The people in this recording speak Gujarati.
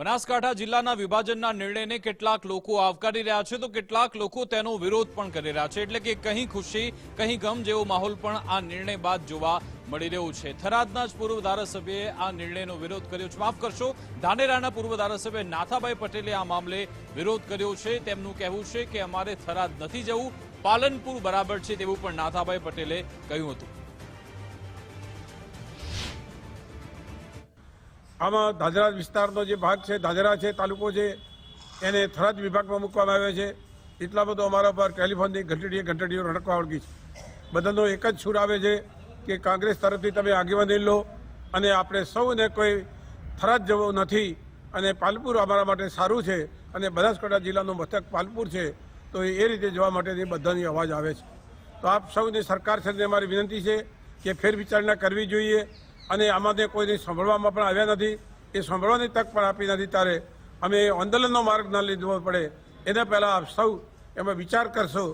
બનાસકાંઠા જિલ્લાના વિભાજનના નિર્ણયને કેટલાક લોકો આવકારી રહ્યા છે, તો કેટલાક લોકો તેનો વિરોધ પણ કરી રહ્યા છે. એટલે કે કહી ખુશી કહી ગમ જેવો માહોલ પણ આ નિર્ણય બાદ જોવા મળી રહ્યો છે. થરાદના જ પૂર્વ ધારાસભ્યએ આ નિર્ણયનો વિરોધ કર્યો છે. માફ કરશો, ધાનેરાના પૂર્વ ધારાસભ્ય નાથાભાઈ પટેલે આ મામલે વિરોધ કર્યો છે. તેમનું કહેવું છે કે અમારે થરાદ નથી જવું, પાલનપુર બરાબર છે તેવું પણ નાથાભાઈ પટેલે કહ્યું હતું. આમાં દાદરા વિસ્તારનો જે ભાગ છે, દાદરા છે, તાલુકો છે, એને થરાદ વિભાગમાં મૂકવામાં આવ્યો છે. એટલા બધો અમારા પર ટેલિફોનની ઘંટડીએ ઘંટડીઓ રણકવા વળગી છે. બધાનો એક જ છૂર આવે છે કે કોંગ્રેસ તરફથી તમે આગેવાની લો અને આપણે સૌને કોઈ થરાદ જવું નથી અને પાલપુર અમારા માટે સારું છે અને બનાસકાંઠા જિલ્લાનું મથક પાલપુર છે, તો એ રીતે જવા માટેની બધાની અવાજ આવે છે. તો આપ સૌની સરકાર સાથે અમારી વિનંતી છે કે ફેરવિચારણા કરવી જોઈએ અને આમાંથી કોઈને સાંભળવામાં પણ આવ્યા નથી. એ સાંભળવાની તક પણ આપી નથી ત્યારે અમે આંદોલનનો માર્ગ ન લીધવો પડે. એના પહેલાં આપ સૌ એમાં વિચાર કરશો.